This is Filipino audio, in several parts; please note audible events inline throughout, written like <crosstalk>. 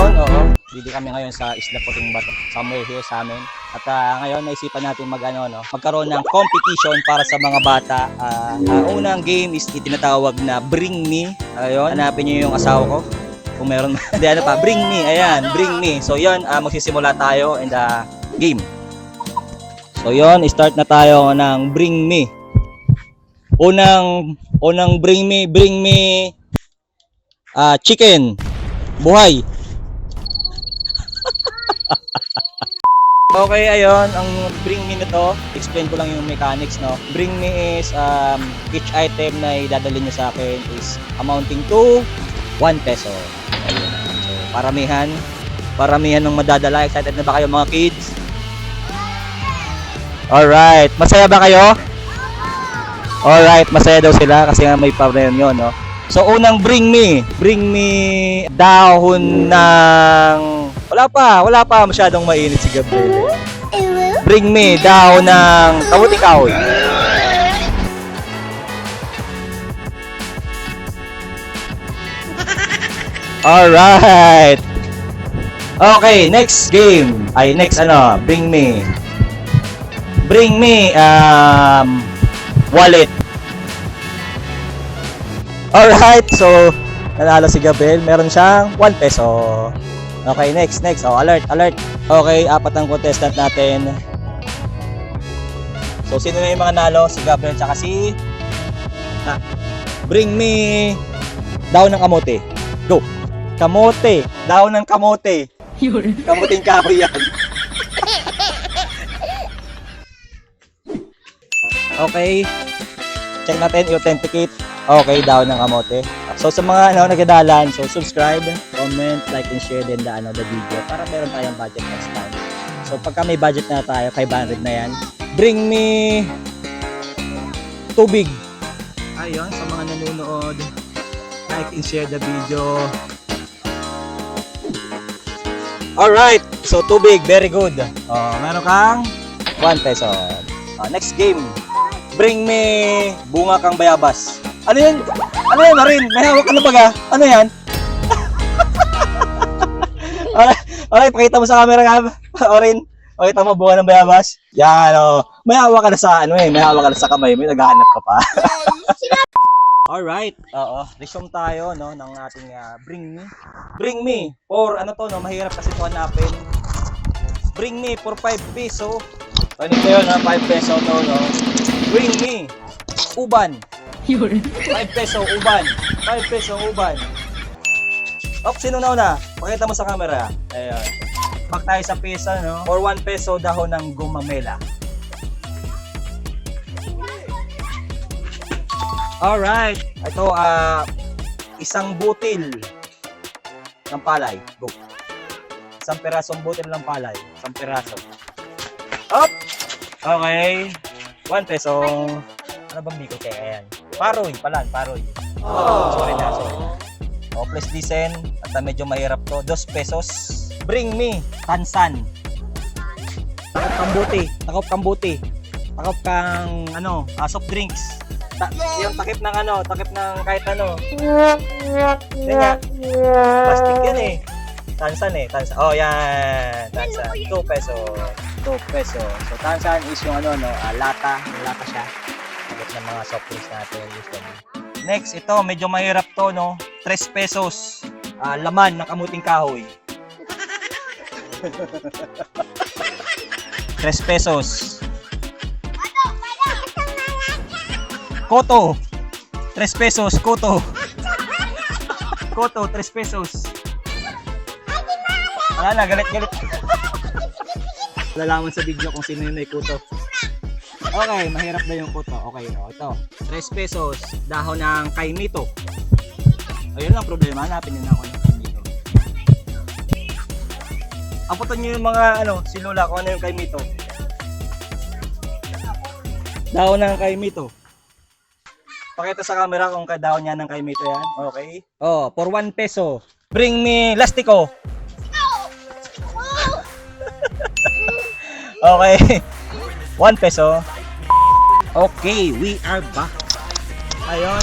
ngayon, oo. Dito kami ngayon sa Isla Puting Bato. Somewhere here sa amin. At ah, ngayon, naisipan natin mag, ano, no, magkaroon ng competition para sa mga bata. Ah, ang unang game is itinatawag na Bring Me. Ayun, hanapin niyo yung asawa ko. Kung meron. <laughs> Hindi, ano pa? Bring Me. Ayan, Bring Me. So, yun, ah, magsisimula tayo in the game. So, yun, start na tayo ng Bring Me. Unang, unang Bring Me, Bring Me ah chicken. Buhay. Okay, ayun. Ang bring me na to, explain ko lang yung mechanics, no? Bring me is, um, each item na idadali nyo sa akin is amounting to 1 peso. Ayun. So, paramihan. Paramihan ng madadala. Excited na ba kayo mga kids? Alright. Masaya ba kayo? Alright. Masaya daw sila kasi nga may pa-rin yun, no? So unang bring me, bring me dahon ng wala pa, wala pa masyadong mainit si Gabriel. Bring me dahon ng kahoy. Alright. Okay, next game. Ay, next ano, bring me. Bring me um wallet. Alright, so nanalo si Gabriel. Meron siyang 1 peso. Okay, next, next. Oh, alert, alert. Okay, apat ang contestant natin. So, sino na yung mga nalo? Si Gabriel tsaka si... Ah, bring me daon ng kamote. Go. Kamote. Daon ng kamote. Kamuting kahoy yan. <laughs> Okay. Check natin, i-authenticate. Okay, daw ng kamote. So sa mga ano nagadalan, so subscribe, comment, like and share din the ano the video para meron tayong budget next time. So pagka may budget na tayo, 500 na yan. Bring me tubig. Ayun, sa mga nanonood, like and share the video. Alright, so tubig, very good. Oh, meron kang 1 peso. Oh, next game, bring me bunga kang bayabas. Ano yun? Ano yan, Marin? May hawak ka na baga? Ano yan? <laughs> alright, alright, pakita mo sa camera ka, Orin. Pakita mo bunga ng bayabas. Yan, oh. May hawak ka na sa, ano eh, may hawak ka na sa kamay mo, naghahanap ka pa. <laughs> Alright, oo. Resume tayo, no, ng ating ah, bring me. Bring me, or ano to, no, mahirap kasi ito hanapin. Bring me for 5 peso. Ano ito yun, ha, 5 peso to, no. Bring me, uban. 5 peso uban. 5 peso uban. Op, sino na una? Pakita mo sa camera. Ayun. Pag tayo sa peso, no? Or 1 peso dahon ng gumamela. Alright. Ito, ah, isang butil ng palay. Go. Isang pirasong butil ng palay. Isang piraso. Up! Okay. 1 peso. Ano bang biko kaya yan? Paroy, palan, paroy. Sorry na, sorry na. Oh, please listen. At medyo mahirap to. Dos pesos. Bring me. Tansan. Takop kang buti. Takop kang buti. Takop kang, ano, ah, soft drinks. Ta yung takip ng ano, takip ng kahit ano. Yan. Plastic yan eh. Tansan eh. Tansan. Oh, yan. Tansan. 2 peso. 2 peso. So, tansan is yung ano, no, ah, lata. Lata siya. Ng mga soft drinks natin. Usually. Next, ito, medyo mahirap to, no? 3 pesos. Ah, laman ng kamuting kahoy. 3 pesos. Koto. 3 pesos, koto. Koto, 3 pesos. Wala na, galit, galit. Lalaman sa video kung sino yung may kuto. Okay, mahirap na yung kuto. Okay, oh, ito. 3 pesos, dahon ng kaimito. Ayun lang problema, hanapin nyo na ako ng kaimito. Aputan nyo yung mga, ano, si Lola kung ano yung kaimito. Dahon ng kaimito. Pakita sa camera kung kadaon niya ng kaimito yan. Okay. Oh, for 1 peso. Bring me lastiko. <laughs> okay. 1 peso. Okay, we are back. Ayun.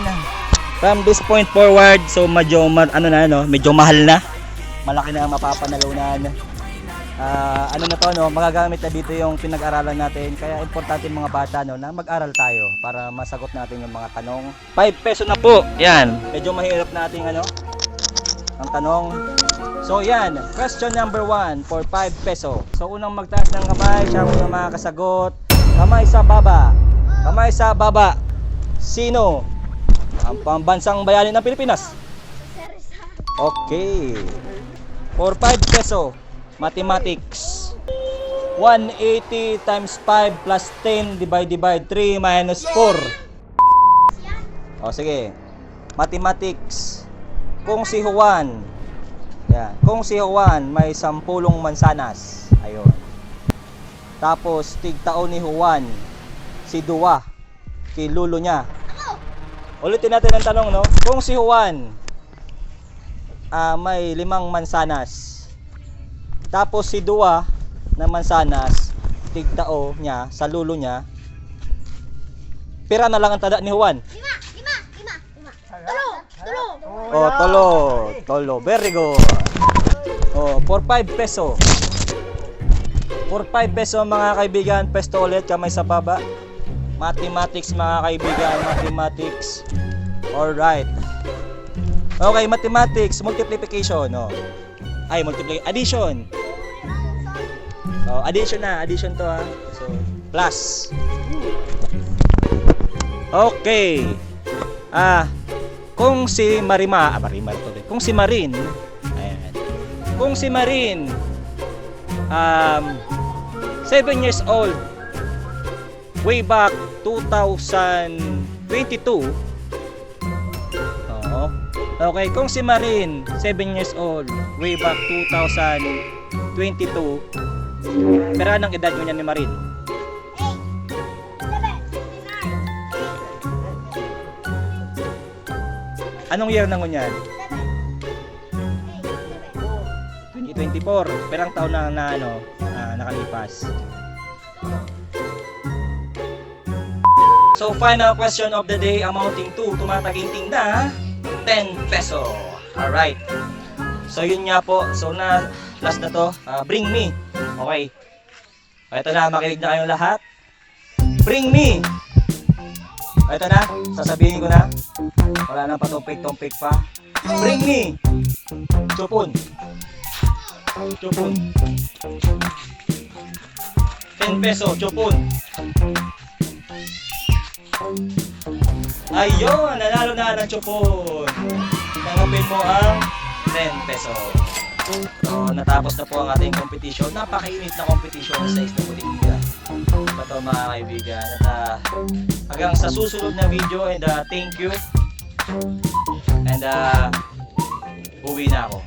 From this point forward, so medyo ano na no, medyo mahal na. malaki na ang mapapanalunan. Ah, ano na to no, magagamit na dito yung pinag-aralan natin. Kaya importante mga bata no na mag-aral tayo para masagot natin yung mga tanong. 5 peso na po. Yan. Medyo mahirap nating ano ang tanong. So yan, question number 1 for 5 peso. So unang magtaas ng kamay, siya ang unang makakasagot. Kamay sa baba. Kamay sa baba. Sino? Ang pambansang bayani ng Pilipinas. Okay. For 5 peso, mathematics. 180 times 5 plus 10 divided by 3 minus 4. O sige. Mathematics. Kung si Juan, yan. Kung si Juan may sampulong mansanas, ayun. Tapos tigtao ni Juan, si Dua, kay lulo niya. Ulitin natin ang tanong, no? Kung si Juan ah, may limang mansanas, tapos si Dua na mansanas, tigtao niya sa lulo niya, pira na lang ang tada ni Juan. Lima, lima, lima, lima. Tulo, tulo. Oh, tolo. Tolo. Very good. Oh, for 5 peso. For 5 peso mga kaibigan, pesto ulit kamay sa baba. Mathematics mga kaibigan, mathematics. Alright. Okay, mathematics, multiplication. Oh. Ay, multiply, addition. Oh, addition na, addition to ha. So, plus. Okay. Ah, kung si Marima, ah, Marima to din. Kung si Marin, ayan. Kung si Marin, um, 7 years old, way back 2022, Oo. Okay, kung si Marin, 7 years old, way back 2022, pero anong edad mo niya ni Marin? Anong year na ngunyan? 2024. Perang taon na, na ano, na nakalipas. So final question of the day amounting to tumataginting na 10 peso. Alright. So yun nga po. So na last na to. ah, bring me. Okay. Ito na, makinig na kayong lahat. Bring me. Ito na, sasabihin ko na. Wala nang patumpik-tumpik pa. Bring me. Chupon. Chupon. 10 peso, chupon. Ayun, nanalo na ng chupon. Tanggapin mo ang 10 peso. So, natapos na po ang ating competition. Napakainit na competition sa Isla Bolivia. Ito mga kaibigan. At ah, hanggang sa susunod na video and uh, thank you. And uh, uwi na ako.